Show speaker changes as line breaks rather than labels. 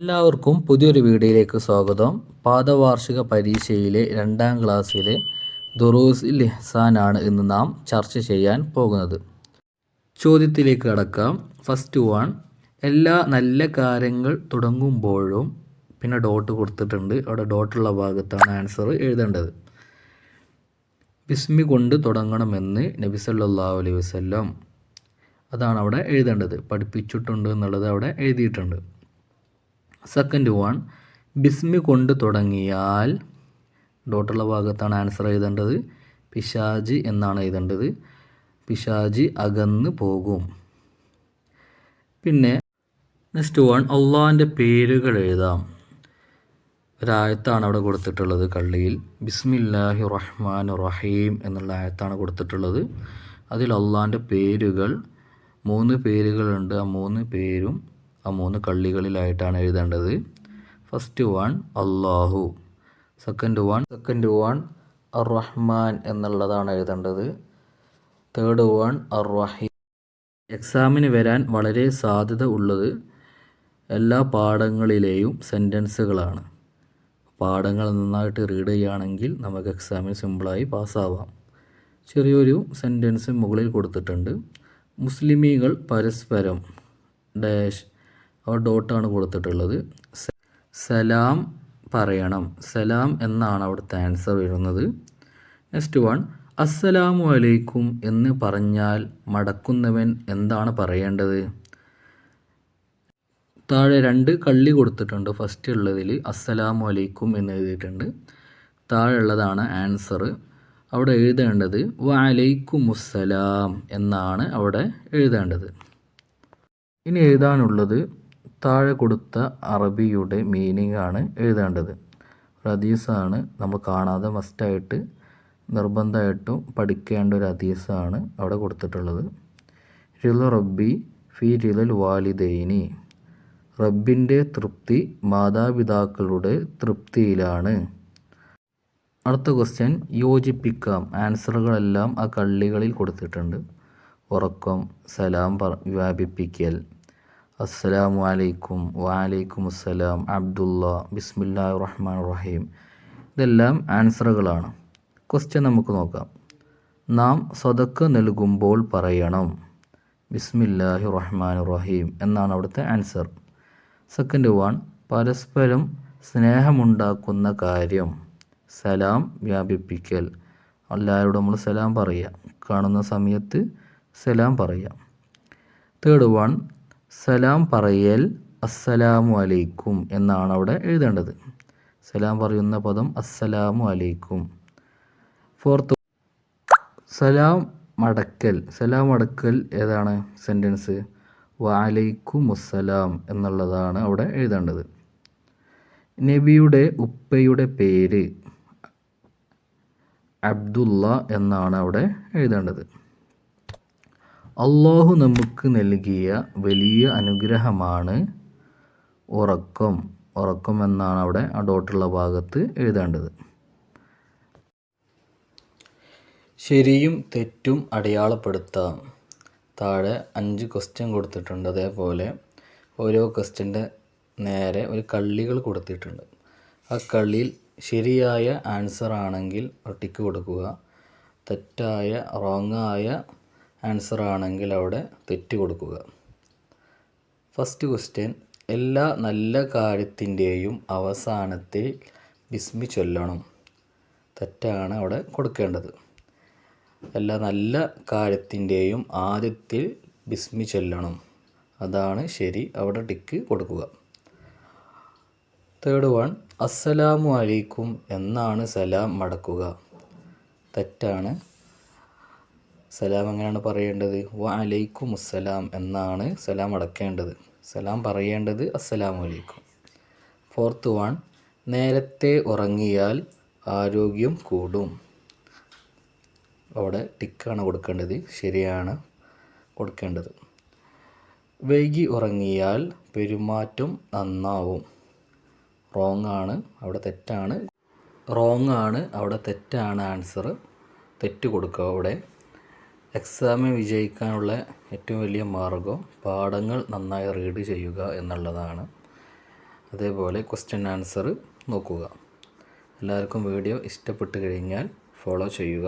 എല്ലാവർക്കും പുതിയൊരു വീഡിയോയിലേക്ക് സ്വാഗതം. പാദവാർഷിക പരീക്ഷയിലെ രണ്ടാം ക്ലാസ്സിലെ ദുറൂസ് ലിഹ്സാനാണ് ഇന്ന് നാം ചർച്ച ചെയ്യാൻ പോകുന്നത്. ചോദ്യത്തിലേക്ക് കടക്കാം. ഫസ്റ്റ് വൺ എല്ലാ നല്ല കാര്യങ്ങൾ തുടങ്ങുമ്പോഴും പിന്നെ ഡോട്ട് കൊടുത്തിട്ടുണ്ട്. അവിടെ ഡോട്ടുള്ള ഭാഗത്താണ് ആൻസർ എഴുതേണ്ടത്. ബിസ്മി കൊണ്ട് തുടങ്ങണമെന്ന് നബി സല്ലല്ലാഹു അലൈഹി വസല്ലം അതാണ് അവിടെ എഴുതേണ്ടത്. പഠിപ്പിച്ചിട്ടുണ്ട് എന്നുള്ളത് അവിടെ എഴുതിയിട്ടുണ്ട്. സെക്കൻഡ് വൺ ബിസ്മി കൊണ്ട് തുടങ്ങിയാൽ ഡോട്ടുള്ള ഭാഗത്താണ് ആൻസർ എഴുതേണ്ടത്. പിശാജ് എന്നാണ് എഴുതേണ്ടത്. പിശാജ് അകന്ന് പോകും. പിന്നെ നെക്സ്റ്റ് വൺ അള്ളാഹിന്റെ പേരുകൾ എഴുതാം. ഒരായത്താണ് അവിടെ കൊടുത്തിട്ടുള്ളത് കള്ളിയിൽ. ബിസ്മില്ലാഹി റഹ്മാൻ റഹീം എന്നുള്ള ആയത്താണ് കൊടുത്തിട്ടുള്ളത്. അതിൽ അള്ളാഹിന്റെ പേരുകൾ മൂന്ന് പേരുകളുണ്ട്. ആ മൂന്ന് പേരും ആ മൂന്ന് കള്ളികളിലായിട്ടാണ് എഴുതേണ്ടത്. First one Allahu second one second one അർ റഹ്മാൻ എന്നുള്ളതാണ് എഴുതേണ്ടത്. തേർഡ് വൺ അർ റഹീം എക്സാമിന് വരാൻ വളരെ സാധ്യത ഉള്ളത് എല്ലാ പാഠങ്ങളിലെയും സെന്റൻസുകളാണ് പാഠങ്ങൾ നന്നായിട്ട് റീഡ് ചെയ്യുകയാണെങ്കിൽ നമുക്ക് എക്സാമിന് സിമ്പിളായി പാസ്സാവാം. ചെറിയൊരു സെന്റൻസ് മുകളിൽ കൊടുത്തിട്ടുണ്ട്. മുസ്ലിമീങ്ങൾ പരസ്പരം ഡാഷ് അവർ ഡോട്ടാണ് കൊടുത്തിട്ടുള്ളത്. സലാം പറയണം. സലാം എന്നാണ് അവിടുത്തെ ആൻസർ വരുന്നത്. നെക്സ്റ്റ് വൺ അസ്സലാമു അലൈക്കും എന്ന് പറഞ്ഞാൽ മടക്കുന്നവൻ എന്താണ് പറയേണ്ടത്? താഴെ രണ്ട് കള്ളി കൊടുത്തിട്ടുണ്ട്. ഫസ്റ്റ് ഉള്ളതിൽ അസ്സലാമു അലൈക്കും എന്ന് എഴുതിയിട്ടുണ്ട്. താഴെ ഉള്ളതാണ് ആൻസർ അവിടെ എഴുതേണ്ടത് വലൈക്കുമുസ്സലാം എന്നാണ് അവിടെ എഴുതേണ്ടത്. ഇനി എഴുതാനുള്ളത് താഴെ കൊടുത്ത അറബിയുടെ മീനിങ് ആണ് എഴുതേണ്ടത്. ഒരു ഹദീസാണ് നമ്മൾ കാണാതെ മസ്റ്റായിട്ട് നിർബന്ധമായിട്ടും പഠിക്കേണ്ട ഒരു ഹദീസാണ് അവിടെ കൊടുത്തിട്ടുള്ളത്. റില റബ്ബി ഫി റിലൽ വാലിദൈനി. റബ്ബിന്റെ തൃപ്തി മാതാപിതാക്കളുടെ തൃപ്തിയിലാണ്. അടുത്ത ക്വസ്റ്റ്യൻ യോജിപ്പിക്കാം. ആൻസറുകളെല്ലാം ആ കള്ളികളിൽ കൊടുത്തിട്ടുണ്ട്. ഉറക്കം സലാം വ്യാപിപ്പിക്കൽ. അസ്സലാമു അലൈക്കും വാലൈക്കും അസ്സലാം. അബ്ദുള്ള ബിസ്മില്ലാ റഹ്മാൻ റഹീം ഇതെല്ലാം ആൻസറുകളാണ്. ക്വസ്റ്റ്യൻ നമുക്ക് നോക്കാം. നാം സ്വതക്ക് നൽകുമ്പോൾ പറയണം. ബിസ്മില്ലാഹി റഹ്മാൻ റഹീം എന്നാണ് അവിടുത്തെ ആൻസർ. സെക്കൻഡ് വൺ പരസ്പരം സ്നേഹമുണ്ടാക്കുന്ന കാര്യം. സലാം വ്യാപിപ്പിക്കൽ. എല്ലാവരോടും നമ്മൾ സലാം പറയുക. കാണുന്ന സമയത്ത് സലാം പറയുക. തേർഡ് വൺ സലാം പറയൽ അസ്സലാമു അലൈക്കും എന്നാണ് അവിടെ എഴുതേണ്ടത്. സലാം പറയുന്ന പദം അസ്സലാമു അലൈക്കും. ഫോർത്ത് സലാം മടക്കൽ സലാം മടക്കൽ ഏതാണ് സെന്റൻസ് വാലൈക്കും അസ്സലാം എന്നുള്ളതാണ് അവിടെ എഴുതേണ്ടത്. നബിയുടെ ഉപ്പയുടെ പേര് അബ്ദുള്ള എന്നാണ് അവിടെ എഴുതേണ്ടത്. അള്ളാഹു നമുക്ക് നൽകിയ വലിയ അനുഗ്രഹമാണ് ഉറക്കം. ഉറക്കം എന്നാണ് അവിടെ ആ ഡോട്ടുള്ള ഭാഗത്ത് എഴുതേണ്ടത്. ശരിയും തെറ്റും അടയാളപ്പെടുത്താം. താഴെ അഞ്ച് ക്വസ്റ്റ്യൻ കൊടുത്തിട്ടുണ്ട് അതേപോലെ. ഓരോ ക്വസ്റ്റ്യന്റെ നേരെ ഒരു കള്ളികൾ കൊടുത്തിട്ടുണ്ട്. ആ കള്ളിയിൽ ശരിയായ ആൻസർ ആണെങ്കിൽ ടിക്ക് കൊടുക്കുക. തെറ്റായ റോങ്ങായ ആൻസർ ആണെങ്കിൽ അവിടെ തെറ്റ് കൊടുക്കുക. ഫസ്റ്റ് ക്വസ്റ്റ്യൻ എല്ലാ നല്ല കാര്യത്തിന്റെയും അവസാനത്തിൽ ബിസ്മി ചൊല്ലണം. തെറ്റാണ് അവിടെ കൊടുക്കേണ്ടത്. എല്ലാ നല്ല കാര്യത്തിന്റെയും ആദ്യത്തിൽ ബിസ്മി ചൊല്ലണം. അതാണ് ശരി അവിടെ ടിക്ക് കൊടുക്കുക. തേർഡ് വൺ അസ്സലാമു അലൈക്കും എന്നാണ് സലാം മടക്കുക. തെറ്റാണ്. സലാം എങ്ങനെയാണ് പറയേണ്ടത്? വലൈക്കും അസ്സലാം എന്നാണ് സലാം അടക്കേണ്ടത്. സലാം പറയേണ്ടത് അസ്സലാമു അലൈക്കും. ഫോർത്ത് വൺ നേരത്തെ ഉറങ്ങിയാൽ ആരോഗ്യം കൂടും. അവിടെ ടിക്കാണ് കൊടുക്കേണ്ടത്. ശരിയാണ് കൊടുക്കേണ്ടത്. വൈകി ഉറങ്ങിയാൽ പെരുമാറ്റം നന്നാവും. റോങ് ആണ് അവിടെ തെറ്റാണ്. റോങ് ആണ് അവിടെ തെറ്റാണ് ആൻസർ തെറ്റ് കൊടുക്കുക അവിടെ. എക്സാമിൽ വിജയിക്കാനുള്ള ഏറ്റവും വലിയ മാർഗം പാഠങ്ങൾ നന്നായി റീഡ് ചെയ്യുക എന്നുള്ളതാണ്. അതേപോലെ ക്വസ്റ്റ്യൻ ആൻസർ നോക്കുക. എല്ലാവർക്കും വീഡിയോ ഇഷ്ടപ്പെട്ട് കഴിഞ്ഞാൽ ഫോളോ ചെയ്യുക.